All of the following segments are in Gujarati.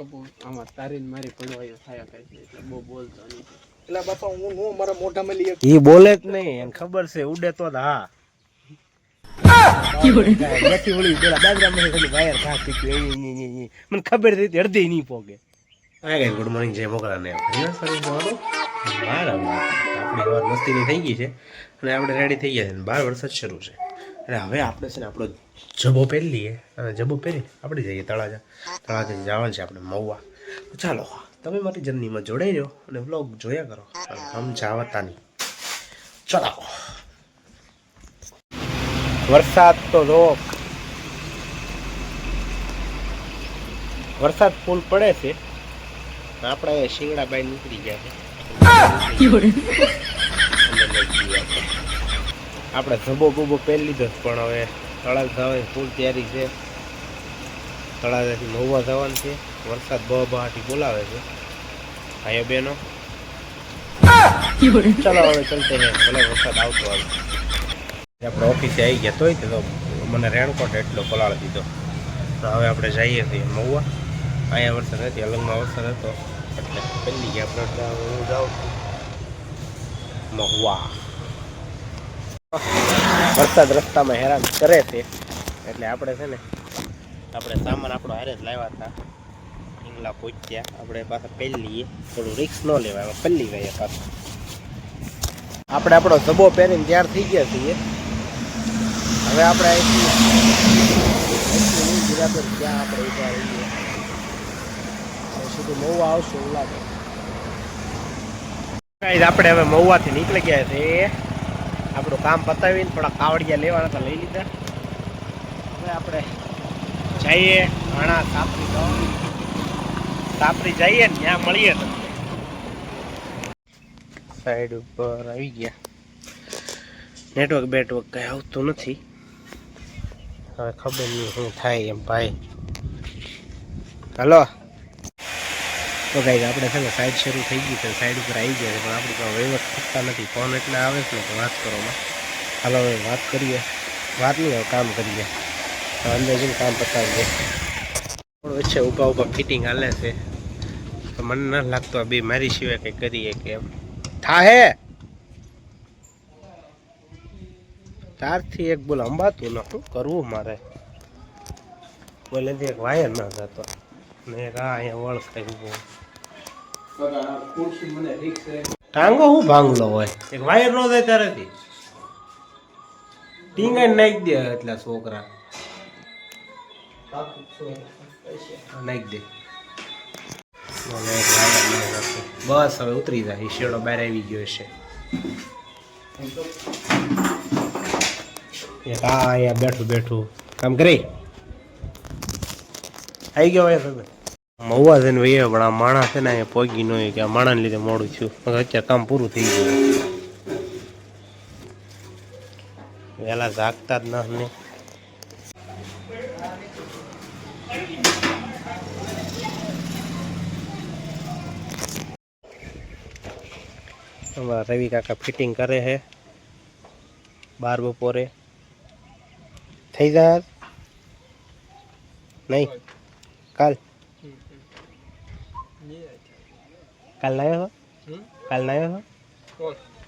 આમાં તારીને મારી પડવાયો થયા કરે છે એટલે બહુ બોલતો નહીં. એટલે બાપા હું નો મારા મોઢામાં લઈ બોલે જ નહીં એને ખબર છે ઉડે તો હા. મને ખબર હતી અડધી નહીં પોગે. ગુડ મોર્નિંગ જય મોકલાને આપણી વાર મસ્તીની થઈ ગઈ છે. અને આપણે રેડી થઈ ગયા છે. બાર વરસાદ શરૂ છે. અને હવે આપણે છે ને આપણો જબો પહેરી લઈએ. અને જબો પહેરી આપણે જઈએ તળાજા. તળાજા જવાનું છે આપણે મહુવા. ચાલો તમે મારી જર્નીમાં જોડાઈ રહ્યો અને વ્લોગ જોયા કરો. હમ જાવતા નહીં. ચલાવો વરસાદ તો રોક વરસાદ ફૂલ પડે છે. આપણે શિંગડા બાઈ નીકળી ગયા છે. આપણે. ધબો બબો પહેરી લીધો પણ હવે તળાવ થવાની ફૂલ તૈયારી છે. તળાજાથી મહુવા જવાનું છે. વરસાદ બહુ બહાટી બોલાવે છે. ભાઈઓ બહેનો ચલો હવે ચલતે હે ભલે વરસાદ આવતો આવે આપણે ઓફિસે આવી ગયા તોય તે મને રેણકોટ એટલો પલાળ દીધો. તો હવે આપણે જઈએ છીએ મહુવા અહીંયા વરસાદ નથી, અલગમાં વરસાદ હતો. એટલે પહેલી ગયા આપણે. હું જાઉં મહુવા વરસાદ રસ્તામાં હેરાન કરે છે. એટલે આપણે છે ને, આપણે સામાન આપણો હારે જ લાવ્યા હતા. હિંગલા પહોંચ્યા આપણે પાછા પહેલી થોડું રિક્સ ન લેવાય. પહેલી ગયા પાછા. આપણે આપણો જબો પહેરીને તૈયાર થઈ ગયા છીએ. હવે આપણે ત્યાં આપણે ઊભા રહીએ. સીધું મહુવા આવશે એવું લાગે આપણે હવે મહુવાથી નીકળી ગયા છે આપણું કામ પતાવીને થોડા કાવડિયા લેવાના તો લઈ લીધા. હવે આપણે જઈએ ઘણા સાપરી જવાનું સાપરી જઈએ ને, ત્યાં મળીએ તો સાઈડ ઉપર આવી ગયા. નેટવર્ક બેટવર્ક કઈ આવતું નથી. હવે ખબર નહીં શું થાય એમ ભાઈ. હલો તો ગાઈ આપણે છે ને સાઈડ શરૂ થઈ ગઈ છે સાઈડ ઉપર આવી ગયા છે, પણ આપણી પાસે વહીવટ થતા નથી. ફોન એટલે આવે છે ને, તો વાત કરવામાં. હાલો, હવે વાત કરીએ. વાત નહીં, હવે કામ કરીએ. તો અંદર જઈને કામ પતાવીએ. થોડું વચ્ચે ઊભા ઊભા ફિટિંગ હાલે છે. તો મને ન લાગતું આ બે મારી સિવાય કંઈ કરીએ કે એમ. થાહે! ચારથી એક બોલ, અંબાતું ન, શું કરવું મારે? બોલે એક વાયર ના થતો ને આ અહીંયા વળખાય ઊભો. ટાંગો હું ભાંગલો હોય? એક વાયર નો થાય ત્યારેથી. ટીંગાઈ નાખી દે એટલા છોકરા. નાખી દે. બસ હવે ઉતરી જાય. શેડો બહાર આવી ગયો છે એક આ અહીંયા બેઠું બેઠું. કામ કરી? આવી ગયો વાયર હવે મહુવા છે ને ભાઈ પણ આ માણસ છે ને, અહીંયા પોગી ન હોય કે આ માણસને લીધે મોડું છું અત્યારે કામ પૂરું થઈ ગયું. વહેલા જાગતા જ ન ને અમારા રવિ કાકા ફિટિંગ કરે છે. બાર બપોરે. થઈ જાય નહીં? કાલ? કાલ લાવ્યો હો? કાલ લાવ્યો હો?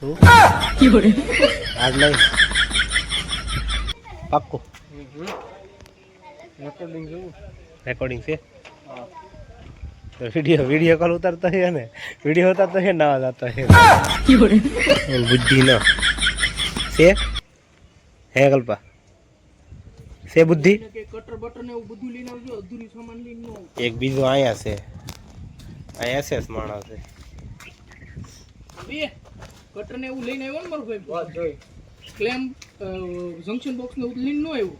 તું? આજ લઈ. પાક્કું. રેકોર્ડિંગ રેકોર્ડિંગ છે? તો વીડિયો વીડિયો કોલ ઉતારતો હે ને. વીડિયો ઉતારતો હે ના જતો હે બુદ્ધિ ન. છે? હે કલ્પા? છે બુદ્ધિ? કે કટર બટર ને એવું બધું લઈને આવજો અધૂરી સામાન લઈને એક બીજો અહીંયા છે. અહીંયા એસએસ માણસ છે. કટરને કટર ને એવું લઈને આવ્યો ને મારો ભાઈ? વાત જોઈ. ક્લેમ જંક્શન બોક્સ ને એવું લઈને નો આવ્યો.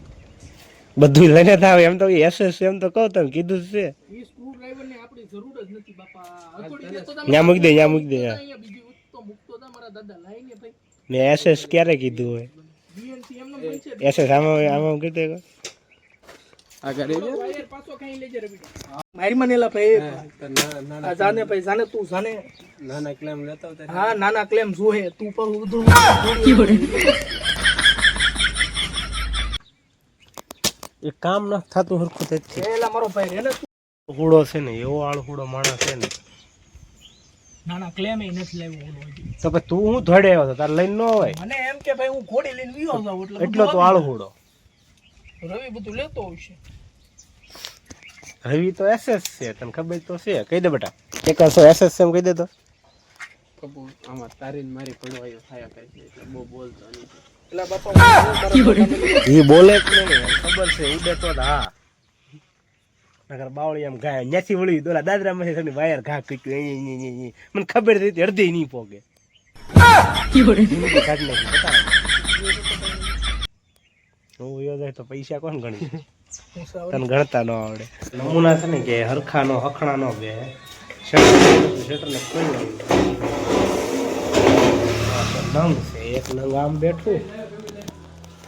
બધું લઈને જ આવે. એમ તો એસએસ એમ તો કહો તમે કીધું છે. એ સ્ક્રૂ ડ્રાઈવર ને આપણી જરૂર જ નથી બાપા. હકોડી મૂકી દે ન્યા મૂકી દે. અહીંયા બીજી તો મૂકતો તા મારા દાદા લાઈને ભાઈ. મેં એસએસ ક્યારે કીધું હોય? બીએનસી એમને પણ છે. એસએસ આમાં આમાં કીધું આગળ આવી વાયર પાછો ખાઈ લેજે રવિ મારી માનેલા ભાઈ ના- આ જાને ભાઈ જાને તું જાને. નાના ક્લેમ લેતા હા નાના ક્લેમ જોહે તું પણ બધું એ કામ ન થતું હરખું છે એલા મારો ભાઈ રે ને હુડો છે ને એવો આળહુડો માણસ છે ને. ક્લેમ એ નથી તો પછી તું હું ધડે આવ્યો તારે લઈને ન હોય? મને એમ કે ભાઈ હું ઘોડી લઈને વિયો એટલે એટલો તો આળહુડો રવિ બધું લેતો હશે રવિ તો એસએસ છે તને ખબર તો છે કહી દે બેટા એક સો એસએસ છે એમ કહી દે તો કપૂર આમાં તારી મારી પડવાયો થયા કરે એટલે બહુ બોલતો નહીં એટલે બાપા એ બોલે જ નહીં ખબર છે ઉડે તો હા નગર બાવળી એમ ગાય ન્યાથી વળી દોલા દાદરા માંથી થોડી વાયર ઘા અહીં. મને ખબર હતી અડધી નહીં પોગે કાઢી નાખી બતાવો. હું વયો જાય તો પૈસા કોણ ગણી તને ગણતા ન આવડે. નમૂના છે ને કે હરખા નો હખણા નો બે શટર ને કોઈ નંગ છે એક નંગ આમ બેઠું.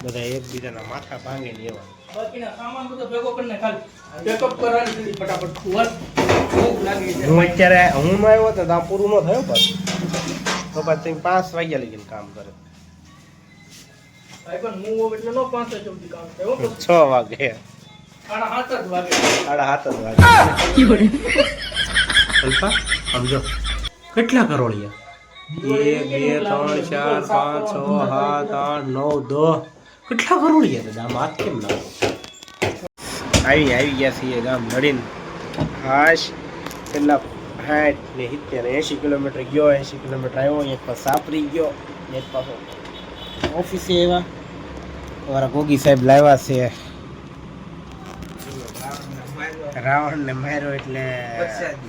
બધા એકબીજાના માથા ભાંગે ને એવા હું અત્યારે હું આવ્યો તો પૂરું ન થયો પાછું. તો પછી પાંચ વાગ્યા લગીને કામ કરે. છ વાગે. સાડા સાત જ વાગે. સાડા સાત જ વાગે. અલ્પા સમજો. કેટલા કરોડિયા? એક બે ત્રણ ચાર પાંચ છ સાત આઠ નવ દસ. કેટલા કરોડિયા દાદા આમ હાથ કેમ ના આવી આવી ગયા છીએ ગામ નડીન. હાશ કેટલા સાઠ ને સિત્તેર એંશી કિલોમીટર ગયો એંશી કિલોમીટર આવ્યો એક પાસ સાપરી ગયો એક પાછો ઓફિસે એવા. અમારા ગોગી સાહેબ લાવ્યા છે. રાવણ ને માર્યો એટલે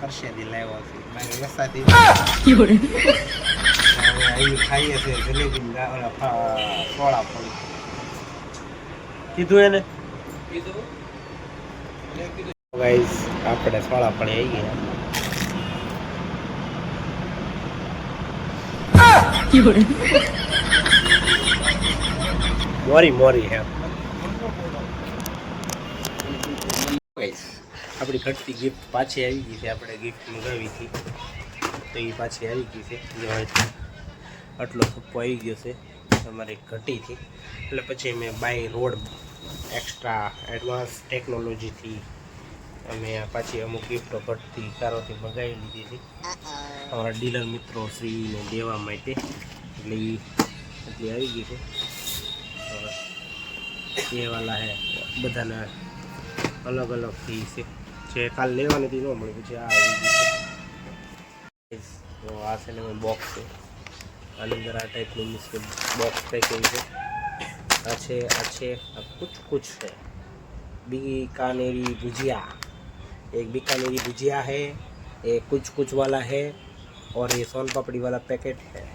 ફરશેદી લાવ્યો છે. મારી ખાઈએ છે જલેબી સોળા કીધું એને? ગાઈસ આપણે સોળા આવી ગયા. મોરી મોરી હે આપણી ઘટતી ગિફ્ટ પાછી આવી ગઈ છે આપણે ગિફ્ટ મંગાવી હતી. તો એ પાછી આવી ગઈ છે. આટલો થપ્પો આવી ગયો છે અમારી ઘટીથી. એટલે પછી મેં બાય રોડ એક્સ્ટ્રા એડવાન્સ ટેકનોલોજીથી અમે આ પાછી અમુક ગિફ્ટો ઘટતી કારોથી મંગાવી લીધી હતી. અમારા ડીલર મિત્રો શ્રીને દેવા માટે. એટલે એ એટલી આવી ગઈ છે. એ વાલા હે બધાને અલગ અલગ ફી છે જે કાલ લેવાની હતી ન મળી પછી આ આવી ગઈ છે તો આ છે ને બોક્સ છે આની અંદર આ ટાઈપનું મીન્સ કે બોક્સ પેકિંગ છે આ છે આ છે આ કુછ કુછ है बीकानेरी भुजिया एक बीकानेरी भुजिया है एक कुछ कुछ वाला है और ये सोन पापड़ी वाला पैकेट है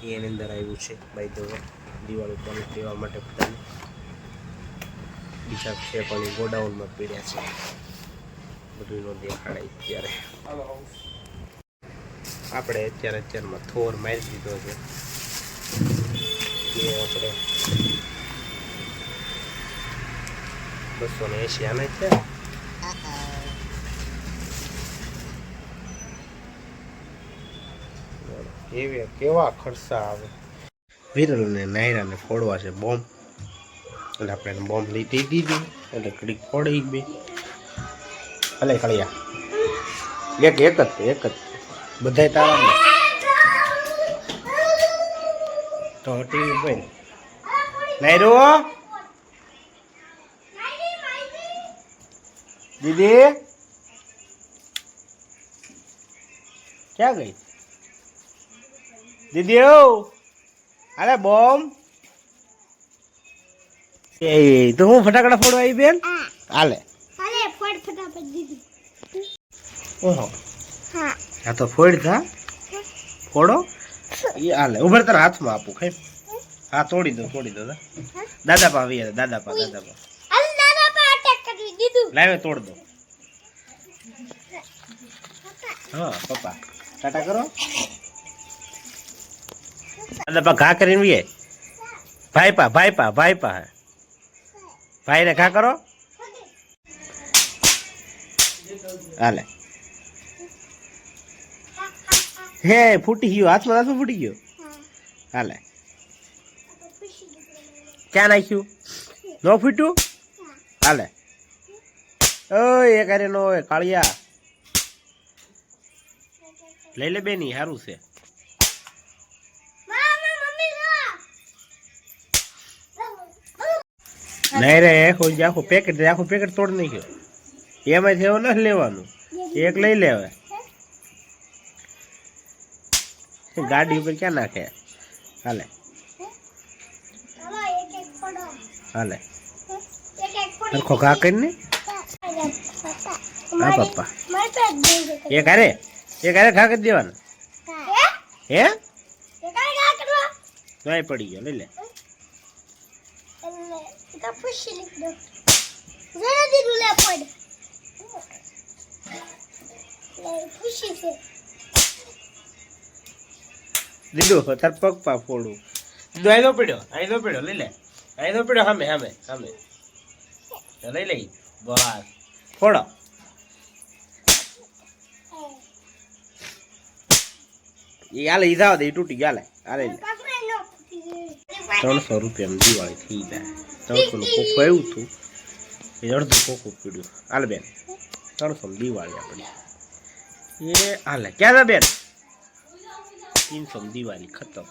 ये એની અંદર આવ્યું છે બાય ધ વે દિવાળી પર લેવા માટે બધાને બીજા છે પણ એ ગોડાઉનમાં પીડ્યા છે. બધું નો દેખાડાય અત્યારે. આપણે અત્યારે અત્યારમાં થોર મારી દીધો છે. એ આપણે બસો ને એસી આને છે. કેવા ખર્ચા આવે. વિરલ ને નાયરા ને ફોડવા છે બોમ્બ. એટલે આપણે બોમ્બ લીધી દીધી. એટલે કડીક પડી બે ભલે કળિયા. એક એક જ એક જ. બધાય તારા તો ટીવી ભાઈ. નાયરો દીદી. ક્યાં ગઈ? દીદી ઓ અરે બોમ્બ. એ તો હું ફટાકડા ફોડવા આવી બેન? હાલે. હાલે ફોડ ફટાફટ દીદી ઓહો. હા. આ તો ફોડ થા ફોડો. એ હાલે. ઉભર તારા હાથમાં આપું ખાઈ. હા તોડી દો તોડી દો દાદા પા આવી દાદા પા દાદા પા. અલ દાદા પા અટેક કરી દીધું. લાવે તોડ દો. હા પપ્પા. ટાટા કરો. દાદા પા ઘા કરીને વીએ. ભાઈ પા ભાઈ પા. ભાઈ ઘા કરો? હાલે. હે, ફૂટી ગયું. હાથમાં નાખું ફૂટી ગયું? હાલે. ક્યાં નાખ્યું? ન ફૂટ્યું? હાલે. ઓય, એક કરે નો કાળિયા. લઈ લે બેની સારું છે. નહીં રે આખું આખું પેકેટ આખું પેકેટ તોડ નાખ્યો. એમાં થયો નથી લેવાનું. એક લઈ લે હવે. ગાડી ઉપર ક્યાં નાખે? હાલે. હાલે. સરખો ઘા કરીને? હા પપ્પા. એ તો એ હારે ઘા કરી દેવાનું. હે? નહીં પડી ગયો લઈ લે એટલે એ તો પૂછી લીધો જરા દીધું લે પડ. લે પૂછી છે. દીધું તાર પગ પા ફોડું. દીધું આઈ દો પડ્યો આઈ દો પડ્યો લઈ લે. આઈ દો પડ્યો સામે સામે સામે. લઈ લઈ. બસ. ફોડો. એ હાલે ઈ જાવ દે તૂટી ગયા હાલે હાલે. લે પકડે નો પૂછી ત્રણસો રૂપિયા દિવાળી થઈ જાય. ત્રણસો નું કોકો આવ્યું હતું એ અડધું કોકો પીડ્યું. હાલ બેન ત્રણસો દિવાળી આપણી. એ હાલે, ક્યાં જા બેન? તીનસો દિવાળી, ખતમ.